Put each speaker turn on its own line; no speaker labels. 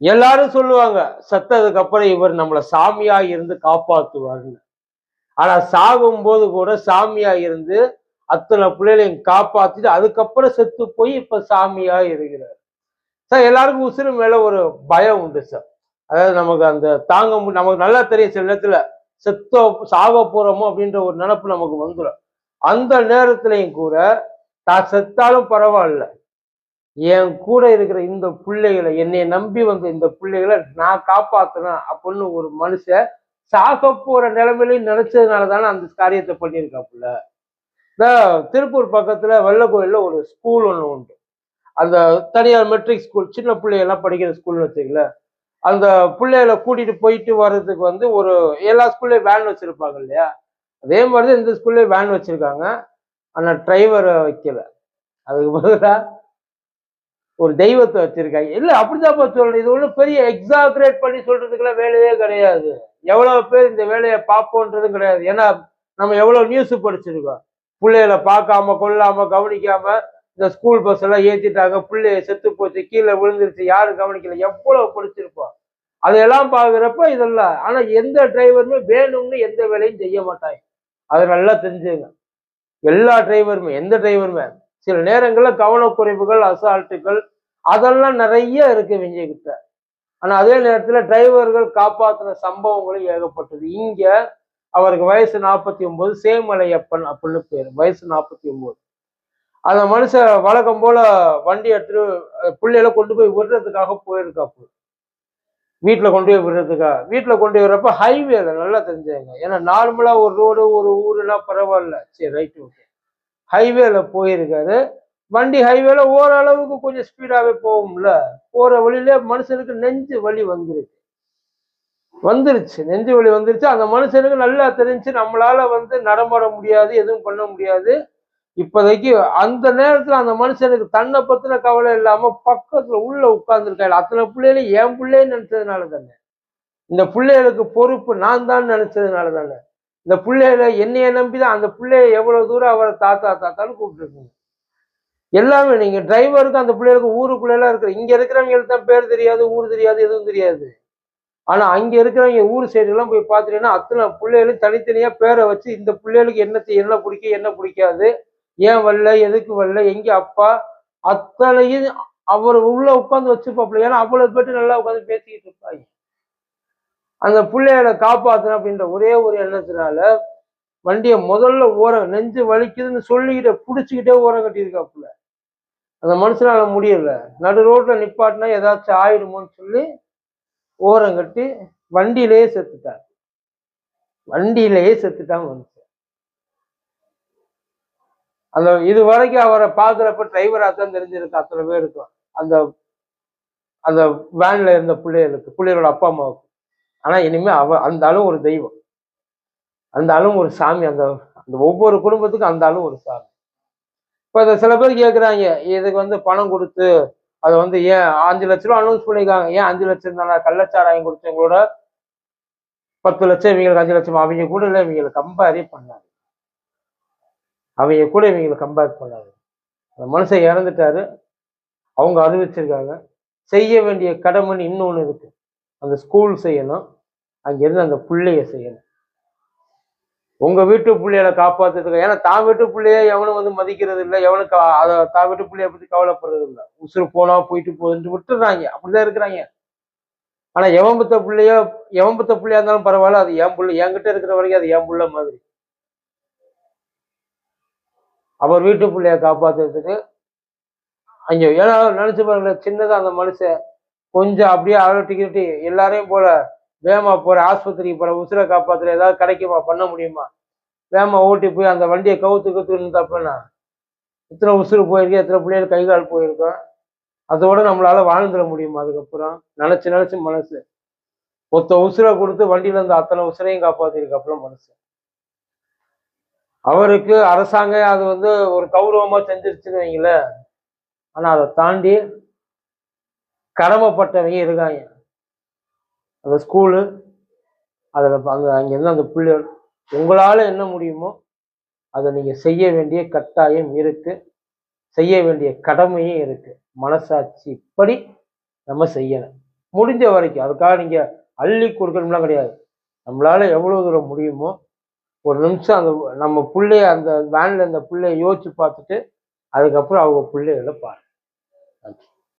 எல்லாரும் சொல்லுவாங்க செத்ததுக்கு அப்புறம் இவர் நம்மளை சாமியா இருந்து காப்பாத்துவாருன்னு. ஆனா சாகும் போது கூட சாமியா இருந்து அத்தனை பிள்ளைகளையும் காப்பாத்திட்டு அதுக்கப்புறம் செத்து போய் இப்ப சாமியா இருக்கிறார். சார் எல்லாருக்கும் உசுறு மேல ஒரு பயம் உண்டு சார். அதாவது நமக்கு அந்த தாங்க நமக்கு நல்லா தெரியும் சில நேரத்துல செத்தோ சாக போறோமோ அப்படின்ற ஒரு நினப்பு நமக்கு வந்துடும் அந்த நேரத்திலையும் கூட தான் செத்தாலும் பரவாயில்ல. என் கூட இருக்கிற இந்த பிள்ளைகளை என்னை நம்பி வந்த இந்த பிள்ளைகளை நான் காப்பாத்தினேன் அப்படின்னு ஒரு மனுஷன் சாக போற நிலைமையிலையும் நினைச்சதுனால தானே அந்த காரியத்தை பண்ணியிருக்காப்புல. இந்த திருப்பூர் பக்கத்துல வெள்ளக்கோயில்ல ஒரு ஸ்கூல் ஒன்று உண்டு. அந்த தனியார் மெட்ரிக் ஸ்கூல் சின்ன பிள்ளைகள்லாம் படிக்கிற ஸ்கூல்னு வச்சுக்கல அந்த பிள்ளைகளை கூட்டிட்டு போயிட்டு வர்றதுக்கு வந்து ஒரு எல்லா ஸ்கூல்லையும் வேன் வச்சிருப்பாங்க இல்லையா? அதே மாதிரி தான் இந்த ஸ்கூல்லேயும் வேன் வச்சிருக்காங்க. ஆனால் டிரைவரை வைக்கல. அதுக்கு பதிலாக ஒரு தெய்வத்தை வச்சிருக்காங்க. இல்ல அப்படிதான்ப்பா சொல்றேன் இது ஒன்றும் பெரிய எக்ஸாக்ரேட் பண்ணி சொல்றதுக்குலாம் வேலையே கிடையாது. எவ்வளவு பேர் இந்த வேலையை பார்ப்போன்றதும் கிடையாது. ஏன்னா நம்ம எவ்வளவு நியூஸ் படிச்சிருக்கோம். பிள்ளைகளை பார்க்காம கொள்ளாம கவனிக்காம இந்த ஸ்கூல் பஸ் எல்லாம் ஏத்திட்டாங்க. பிள்ளைய செத்து போச்சு கீழே விழுந்துருச்சு. யாரும் கவனிக்கல. எவ்வளவு படிச்சிருப்போம். அதையெல்லாம் பாக்குறப்ப இதெல்லாம். ஆனா எந்த டிரைவருமே வேணும்னு எந்த வேலையும் செய்ய மாட்டாங்க. அதை நல்லா தெரிஞ்சுங்க. எல்லா டிரைவருமே எந்த டிரைவருமே சில நேரங்களில் கவனக்குறைவுகள் அசால்ட்டுகள் அதெல்லாம் நிறைய இருக்கு விஜய் கிட்ட. ஆனா அதே நேரத்துல டிரைவர்கள் காப்பாத்தின சம்பவங்களும் ஏகப்பட்டது. இங்க அவருக்கு வயசு நாற்பத்தி ஒன்பது சேமலையப்பன் அப்படின்னு பேர். வயசு நாற்பத்தி ஒன்பது அந்த மனுஷன் வழக்கம் போல வண்டி எடுத்துட்டு அஹ், கொண்டு போய் விடுறதுக்காக போயிருக்காப்பு வீட்டில் கொண்டு போய் விடுறதுக்காக வீட்டில் கொண்டு போய் விடுறப்ப ஹைவேல நல்லா தெரிஞ்சாங்க. ஏன்னா நார்மலா ஒரு ரோடு ஒரு ஊருலாம் பரவாயில்ல. சரி ரைட்டு ஓகே ஹைவேல போயிருக்காரு. வண்டி ஹைவேல ஓரளவுக்கு கொஞ்சம் ஸ்பீடாவே போகும்ல. போற வழியில மனுஷனுக்கு நெஞ்சு வலி வந்துருக்கு வந்துருச்சு நெஞ்சு வலி வந்துருச்சு. அந்த மனுஷனுக்கு நல்லா தெரிஞ்சு நம்மளால வந்து நடமாட முடியாது எதுவும் பண்ண முடியாது. இப்போதைக்கு அந்த நேரத்துல அந்த மனுஷனுக்கு தன்னை பத்தின கவலை இல்லாம பக்கத்துல உள்ள உட்கார்ந்துருக்காரு. அத்தனை பிள்ளைகளும் என் பிள்ளைன்னு நினைச்சதுனால தானே. இந்த பிள்ளைகளுக்கு பொறுப்பு நான் தான் நினைச்சதுனால தானே. இந்த பிள்ளைகளை என்னைய நம்பிதான் அந்த பிள்ளைய எவ்வளவு தூரம் அவரை தாத்தா தாத்தான்னு கூப்பிட்டுருக்கீங்க எல்லாமே நீங்க டிரைவருக்கு அந்த பிள்ளைகளுக்கு ஊருக்குள்ளெல்லாம் இருக்கிற இங்க இருக்கிறவங்களுக்கு தான் பேர் தெரியாது ஊர் தெரியாது எதுவும் தெரியாது. ஆனா அங்க இருக்கிறவங்க ஊர் சைடுலாம் போய் பார்த்துட்டீங்கன்னா அத்தனை பிள்ளைகளும் தனித்தனியா பேரை வச்சு இந்த பிள்ளைகளுக்கு என்ன என்ன பிடிக்கும் என்ன பிடிக்காது. ஏன் வரல எதுக்கு வரல எங்க அப்பா அத்தனையும் அவர் உள்ள உட்காந்து வச்சுப்பாப்புல ஏன்னா அவ்வளவு பேட்டு நல்லா உட்காந்து பேசிக்கிட்டு இருப்பாங்க. அந்த பிள்ளைகளை காப்பாத்தணும் அப்படின்ற ஒரே ஒரு எண்ணத்தினால வண்டியை முதல்ல ஓரம் நெஞ்சு வலிக்குதுன்னு சொல்லிக்கிட்டே பிடிச்சிக்கிட்டே ஓரம் கட்டியிருக்காப்புல. அந்த மனுஷனால முடியல. நடு ரோட்ல நிப்பாட்டினா ஏதாச்சும் ஆயிடுமோன்னு சொல்லி ஓரம் கட்டி வண்டியிலேயே செத்துட்டார். வண்டியிலேயே செத்துட்டான் மனுஷன். அந்த இது வரைக்கும் அவரை பார்க்குறப்ப டிரைவராக தான் தெரிஞ்சிருக்கு அத்தனை பேருக்கும். அந்த அந்த வேன்ல இருந்த பிள்ளைகளுக்கு பிள்ளைகளோட அப்பா அம்மாவுக்கு. ஆனா இனிமே அவ அந்த அளவு ஒரு தெய்வம். அந்த ஆளும் ஒரு சாமி அந்த அந்த ஒவ்வொரு குடும்பத்துக்கும் அந்த ஆளும் ஒரு சாமி. இப்போ அதை சில பேர் கேட்குறாங்க இதுக்கு வந்து பணம் கொடுத்து அதை வந்து ஏன் அஞ்சு லட்ச ரூபா அனௌன்ஸ் பண்ணிருக்காங்க ஏன் அஞ்சு லட்சம் தானே கள்ளச்சாராயம் கொடுத்தவங்களோட பத்து லட்சம் இவங்களுக்கு அஞ்சு லட்சம் அவங்க கூட இல்லை இவங்களை கம்பேரே பண்ணாது. அவங்க கூட இவங்களை கம்பேர் பண்ணாது. அந்த மனுஷன் இறந்துட்டாரு அவங்க அறிவிச்சிருக்காங்க செய்ய வேண்டிய கடமைன்னு இன்னொன்று இருக்கு. அந்த ஸ்கூல் செய்யணும் அங்கேருந்து அந்த பிள்ளைய செய்யணும். உங்க வீட்டு பிள்ளைகளை காப்பாத்துறதுக்கு ஏன்னா தான் வீட்டு பிள்ளைய எவனும் வந்து மதிக்கிறது இல்லை எவனுக்கு அதை தான் வீட்டு பிள்ளைய பத்தி கவலைப்படுறது இல்லை உசுறு போனா போயிட்டு போகுதுன்னு விட்டுறாங்க. அப்படிதான் இருக்கிறாங்க. ஆனா எவன் பத்த பிள்ளையோ எவன் பத்த பிள்ளையா இருந்தாலும் பரவாயில்ல அது என் பிள்ளை என்கிட்ட இருக்கிற வரைக்கும் அது என் பிள்ளை மாதிரி. அவர் வீட்டு பிள்ளைய காப்பாத்துறதுக்கு அங்க ஏன்னா நினைச்சு பாருங்களேன் சின்னதா அந்த மனுஷன் கொஞ்சம் அப்படியே அலட்டிக்கிட்டு எல்லாரையும் போல வேமா போகிற ஆஸ்பத்திரிக்கு போகிற உசுரை காப்பாற்றுற ஏதாவது கிடைக்குமா? பண்ண முடியுமா? வேமா ஓட்டி போய் அந்த வண்டியை கவுத்து கவுத்து தப்புனா எத்தனை உசுறு போயிருக்கு எத்தனை பிள்ளைகள் கை கால் போயிருக்கோம். அதோட நம்மளால வாழ்ந்துட முடியுமா அதுக்கப்புறம்? நினச்சி நினச்சி மனசு. ஒத்த உசுரை கொடுத்து வண்டியில இருந்து அத்தனை உசுரையும் காப்பாத்திருக்கு அப்புறம் மனசு. அவருக்கு அரசாங்கம் அது வந்து ஒரு கௌரவமா செஞ்சிருச்சுன்னு வைங்களேன். ஆனா அதை தாண்டி கடமைப்பட்டவங்க இருக்காங்க. அந்த ஸ்கூலு அதில் அங்கே அங்கேருந்து அந்த பிள்ளைகள் உங்களால் என்ன முடியுமோ அதை நீங்கள் செய்ய வேண்டிய கட்டாயம் இருக்குது செய்ய வேண்டிய கடமையும் இருக்குது மனசாட்சி இப்படி நம்ம செய்யணும். முடிஞ்ச வரைக்கும் அதுக்காக நீங்கள் அள்ளி கொடுக்கணும்லாம் கிடையாது. நம்மளால் எவ்வளோ தூரம் முடியுமோ ஒரு நிமிஷம் அந்த நம்ம பிள்ளைய அந்த வேனில் அந்த பிள்ளைய யோசிச்சு பார்த்துட்டு அதுக்கப்புறம் அவங்க பிள்ளைகளை நன்றி